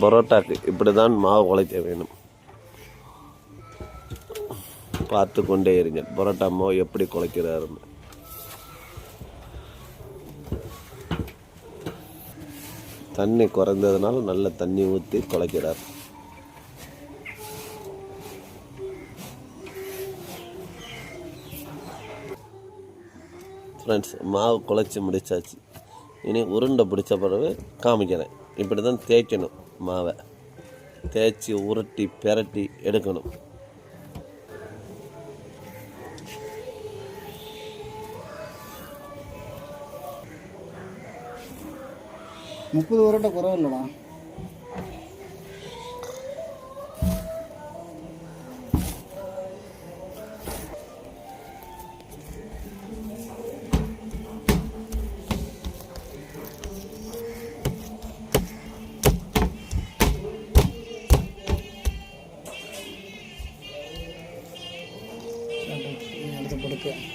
பரோட்டாக்கு இப்படி தான் மாவு உழைக்க வேணும். பார்த்து கொண்டே இருங்க. பரோட்டா மாவு எப்படி குலைக்கிறாருன்னு தண்ணி குறைந்ததுனால நல்ல தண்ணி ஊற்றி குலைக்கிறார் ஃப்ரெண்ட்ஸ் மாவு குழச்சி முடிச்சாச்சு. இனி உருண்டை பிடிச்ச பிறகு காமிக்கிறேன். இப்படி தான் தேய்க்கணும். மாவை. தேய்ச்சி உருட்டி பெரட்டி எடுக்கணும். முப்பது உருண்டை குறவு இல்லைடா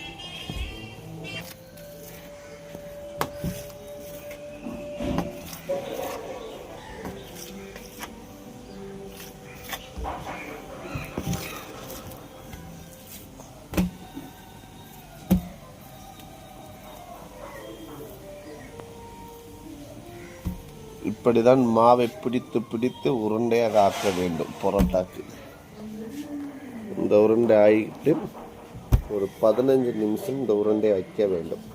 இப்படிதான் மாவை பிடித்து பிடித்து உருண்டையாக ஆக்க வேண்டும் பரோட்டாக்கு. இந்த உருண்டை ஆகிட்டு ஒரு பதினஞ்சு நிமிஷம் இந்த வைக்க வேண்டும்.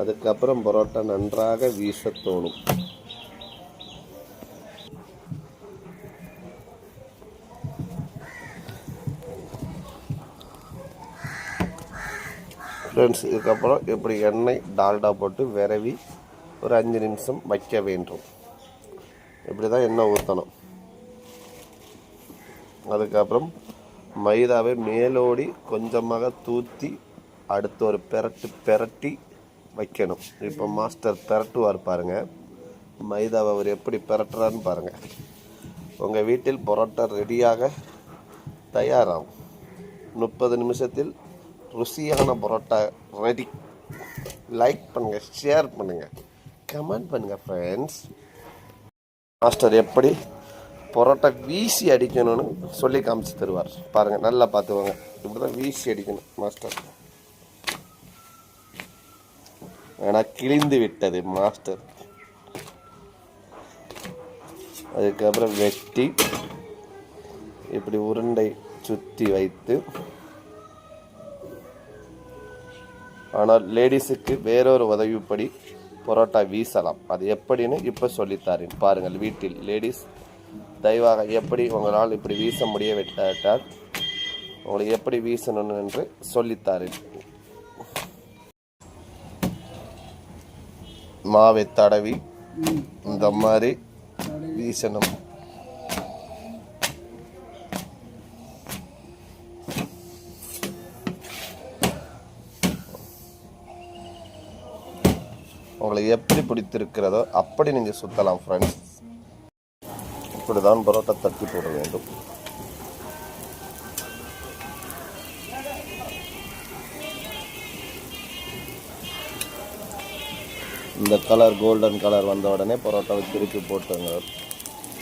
அதுக்கப்புறம் பரோட்டா நன்றாக வீச தோணும். ஃப்ரெண்ட்ஸ் இதுக்கப்புறம் இப்படி எண்ணெய் டால்டா போட்டு விரவி ஒரு அஞ்சு நிமிஷம் வைக்க வேண்டும். இப்படி தான் எண்ணெய் ஊற்றணும் அதுக்கப்புறம் மைதாவை மேலோடி கொஞ்சமாக தூத்தி அடுத்து ஒரு பெரட்டு பெரட்டி வைக்கணும். இப்போ மாஸ்டர் பெரட்டுவார் பாருங்கள் மைதாவை அவர் எப்படி பெரட்டுறான்னு பாருங்கள் உங்கள் வீட்டில் பரோட்டா ரெடியாக தயாராகும். முப்பது நிமிஷத்தில் ருசியான பரோட்டா ரெடி லைக் பண்ணுங்கள் ஷேர் பண்ணுங்கள் கமெண்ட் பண்ணுங்கள் ஃப்ரெண்ட்ஸ் மாஸ்டர் எப்படி பரோட்டா வீசி அடிக்கணும்னு சொல்லி காமிச்சு தருவார் பாருங்கள் நல்லா பார்த்துவாங்க இப்படி தான் வீசி அடிக்கணும் மாஸ்டர் ஆனால் கிழிந்து விட்டது மாஸ்டர் அதுக்கப்புறம் வெட்டி இப்படி உருண்டை சுற்றி வைத்து ஆனால் லேடிஸுக்கு வேறொரு உதவிப்படி பரோட்டா வீசலாம் அது எப்படின்னு இப்போ சொல்லித்தாரேன் பாருங்கள் வீட்டில் லேடிஸ் தயவாக எப்படி உங்களால் இப்படி வீச முடிய விட்டால் உங்களுக்கு எப்படி வீசணும் என்று சொல்லித்தாரேன் மாவை தடவி இந்த மாதிரி வீசணும். உங்களுக்கு எப்படி பிடித்திருக்கிறதோ அப்படி நீங்கள் சுற்றலாம் ஃப்ரெண்ட்ஸ் இப்படி தான் பரோட்டா தட்டி போட வேண்டும். இந்த கலர் கோல்டன் கலர் வந்த உடனே பரோட்டாவை திருப்பி போட்டுங்க.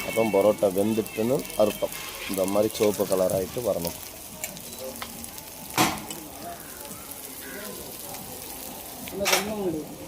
அப்போ பரோட்டா வெந்துட்டுன்னு அர்த்தம். இந்த மாதிரி சிவப்பு கலர் ஆகிட்டு வரணும். இல்லை